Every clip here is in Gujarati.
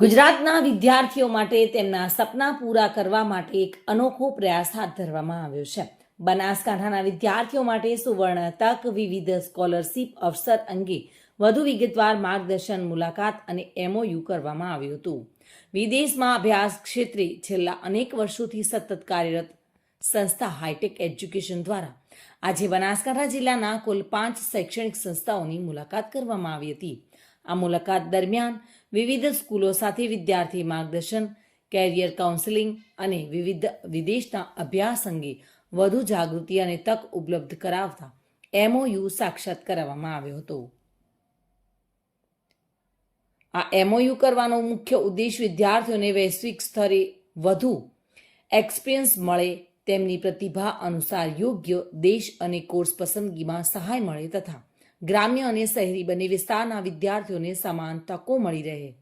ગુજરાતના વિદ્યાર્થીઓ માટે તેમના સપના પૂરા કરવા માટે એક અનોખો પ્રયાસ હાથ ધરવામાં આવ્યો છે. બનાસકાંઠાના વિદ્યાર્થીઓ માટે સુવર્ણ તક, વિવિધ સ્કોલરશીપ અવસર અંગે વધુ વિગતવાર માર્ગદર્શન, મુલાકાત અને એમઓયુ કરવામાં આવ્યું હતું. વિદેશમાં અભ્યાસ ક્ષેત્રે છેલ્લા અનેક વર્ષોથી સતત કાર્યરત સંસ્થા હાઈટેક એજ્યુકેશન દ્વારા આજે બનાસકાંઠા જિલ્લાના કુલ પાંચ શૈક્ષણિક સંસ્થાઓની મુલાકાત કરવામાં આવી હતી. આ મુલાકાત દરમિયાન વિવિધ સ્કૂલો સાથે વિદ્યાર્થી માર્ગદર્શન કેરિયર કાઉન્સેલિંગ અને વિવિધ વિદેશના અભ્યાસ અંગે વધુ જાગૃતિ અને તક ઉપલબ્ધ કરાવતા એમઓયુ સાક્ષાત કરાવવામાં આવ્યો હતો. આ એમઓયુ કરવાનો મુખ્ય ઉદ્દેશ વિદ્યાર્થીઓને વૈશ્વિક સ્તરે વધુ એક્સપિરિયન્સ મળે, તેમની પ્રતિભા અનુસાર યોગ્ય દેશ અને કોર્સ પસંદગીમાં સહાય મળે તથા ગ્રામ્ય અને શહેરી બંને વિસ્તારના વિદ્યાર્થીઓને સમાન તકો મળી રહે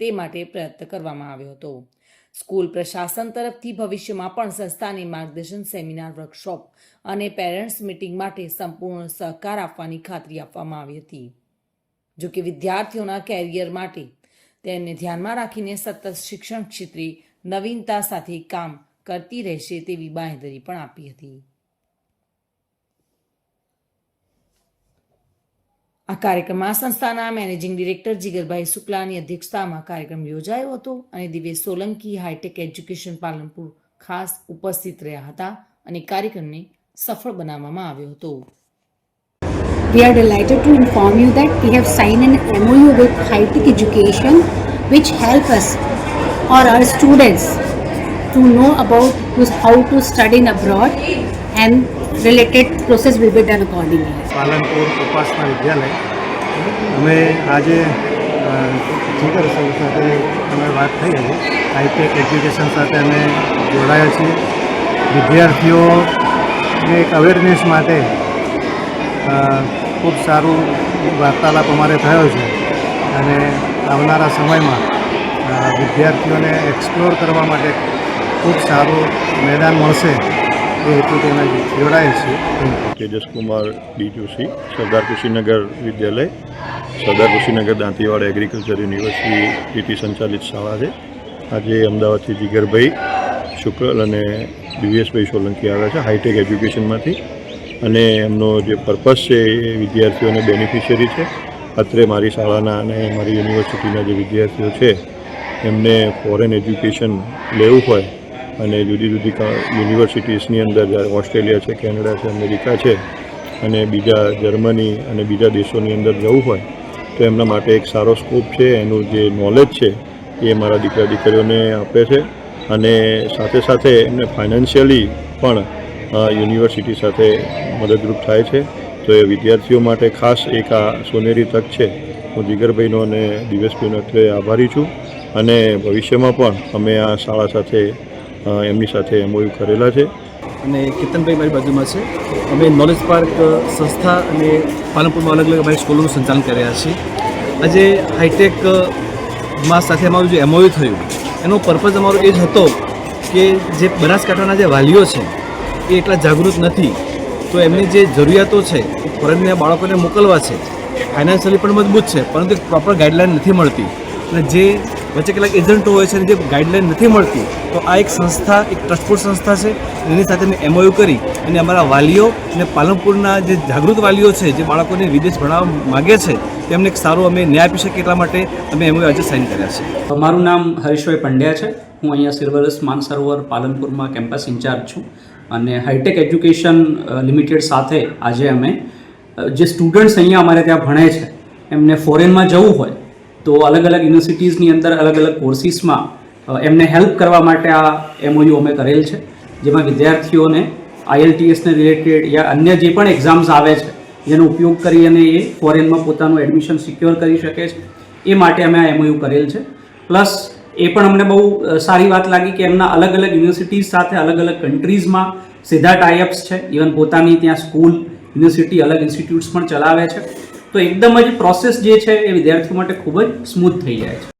તે માટે પ્રયત્ન કરવામાં આવ્યો હતો. સ્કૂલ પ્રશાસન તરફથી ભવિષ્યમાં પણ સંસ્થાને માર્ગદર્શન, સેમિનાર, વર્કશોપ અને પેરેન્ટ્સ મીટિંગ માટે સંપૂર્ણ સહકાર આપવાની ખાતરી આપવામાં આવી હતી. જો કે વિદ્યાર્થીઓના કેરિયર માટે તેમને ધ્યાનમાં રાખીને સતત શિક્ષણ ક્ષેત્રે નવીનતા સાથે કામ કરતી રહેશે તેવી બાંહેધરી પણ આપી હતી. આ કાર્યક્રમમાં સંસ્થાના મેનેજિંગ ડિરેક્ટર જીગરભાઈ શુક્લાની અધ્યક્ષતામાં કાર્યક્રમ યોજાયો હતો અને દિવેશ સોલંકી હાઈટેક એજ્યુકેશન પાલનપુર ખાસ ઉપસ્થિત રહ્યા હતા અને કાર્યક્રમને સફળ બનાવવામાં આવ્યો હતો We are delighted to inform you that we have signed an MOU with High-Tech Education which help us or our students to know about how to study abroad and related process will be done accordingly. Palanpur Upasana વિદ્યાલય. અમે આજે જીગર સર સાથે અમે વાત થઈ હતી. હાઈટેક એજ્યુકેશન સાથે અમે જોડાયા છીએ. વિદ્યાર્થીઓને એક અવેરનેસ માટે ખૂબ સારું વાર્તાલાપ અમારે થયો છે. અને આવનારા સમયમાં વિદ્યાર્થીઓને એક્સપ્લોર કરવા માટે ખૂબ સારું મેદાન મળશે. એ હેતુથી અમે જોડાયા છીએ થેન્ક કુમાર ડી જોશી સરદાર કુશીનગર વિદ્યાલય, સરદાર કુશીનગર દાંતીવાડા એગ્રીકલ્ચર યુનિવર્સિટીથી સંચાલિત શાળા છે. આજે અમદાવાદથી જીગરભાઈ શુક્લ અને દિવ્યેશભાઈ સોલંકી આવ્યા છે હાઈટેક એજ્યુકેશનમાંથી. અને એમનો જે પર્પસ છે એ વિદ્યાર્થીઓને બેનિફિશિયરી છે. અત્રે મારી શાળાના અને મારી યુનિવર્સિટીના જે વિદ્યાર્થીઓ છે, એમને ફોરેન એજ્યુકેશન લેવું હોય અને જુદી જુદી યુનિવર્સિટીઝની અંદર જ્યારે ઓસ્ટ્રેલિયા છે, કેનેડા છે, અમેરિકા છે અને બીજા જર્મની અને બીજા દેશોની અંદર જવું હોય, તો એમના માટે એક સારો સ્કોપ છે, એનું જે નોલેજ છે, એ મારા દીકરા દીકરીઓને આપે છે અને સાથે સાથે એમને ફાઇનાન્શિયલી પણ યુનિવર્સિટી સાથે મદદરૂપ થાય છે. તો એ વિદ્યાર્થીઓ માટે ખાસ એક આ સોનેરી તક છે. હું જીગરભાઈનો અને દિવેશભાઈનો એટલે આભારી છું અને ભવિષ્યમાં પણ અમે આ શાળા સાથે એમની સાથે એમઓયુ કરેલા છે. અને કેતનભાઈ મારી બાજુમાં છે. અમે નોલેજ પાર્ક સંસ્થા અને પાલનપુરમાં અલગ અલગ અમારી સ્કૂલોનું સંચાલન કરી રહ્યા છીએ. આજે હાઈટેકમાં સાથે અમારું જે એમઓયુ થયું, એનો પર્પઝ અમારો એ જ હતો કે જે બનાસકાંઠાના જે વાલીઓ છે, એ એટલા જાગૃત નથી. તો એમની જે જરૂરિયાતો છે ફોરેનના બાળકોને મોકલવા છે. ફાઇનાન્શિયલી પણ મજબૂત છે, પરંતુ પ્રોપર ગાઈડલાઈન નથી મળતી. અને જે વચ્ચે કેટલાક એજન્ટો હોય છે જે ગાઈડલાઈન નથી મળતી, તો આ એક સંસ્થા, એક ટ્રસ્ટફૂડ સંસ્થા છે. એની સાથે મેં એમઓયુ કરી અને અમારા વાલીઓ અને પાલનપુરના જે જાગૃત વાલીઓ છે, જે બાળકોને વિદેશ ભણાવવા માગે છે, તેમને એક સારો અમે ન્યાય આપી શકીએ એટલા માટે અમે એમઓયુ આજે સાઇન કર્યા છે. મારું નામ હરીશભાઈ પંડ્યા છે. હું અહીંયા સિલ્વરસ માનસરોવર પાલનપુરમાં કેમ્પસ ઇન્ચાર્જ છું અને હાઈટેક એજ્યુકેશન લિમિટેડ સાથે આજે અમે જે સ્ટુડન્ટ્સ અહીંયા અમારે ત્યાં ભણે છે, એમને ફોરેનમાં જવું હોય તો અલગ અલગ યુનિવર્સિટીઝની અંદર અલગ અલગ કોર્સીસમાં એમને હેલ્પ કરવા માટે આ એમઓયુ અમે કરેલ છે. જેમાં વિદ્યાર્થીઓને આઈએલટીએસને રિલેટેડ યા અન્ય જે પણ એક્ઝામ્સ આવે છે, જેનો ઉપયોગ કરી અને એ ફોરેનમાં પોતાનું એડમિશન સિક્યોર કરી શકે છે. એ માટે અમે આ એમઓયુ કરેલ છે. પ્લસ એ પણ અમને બહુ સારી વાત લાગી કે એમના અલગ અલગ યુનિવર્સિટીઝ સાથે અલગ અલગ કન્ટ્રીઝમાં સીધા ટાઈઅપ્સ છે. ઇવન પોતાની ત્યાં સ્કૂલ યુનિવર્સિટી અલગ ઇન્સ્ટિટ્યૂટ્સ પણ ચલાવે છે. તો એકદમ જ પ્રોસેસ જે છે એ વિદ્યાર્થીઓ માટે ખૂબ જ સ્મૂથ થઈ જાય છે.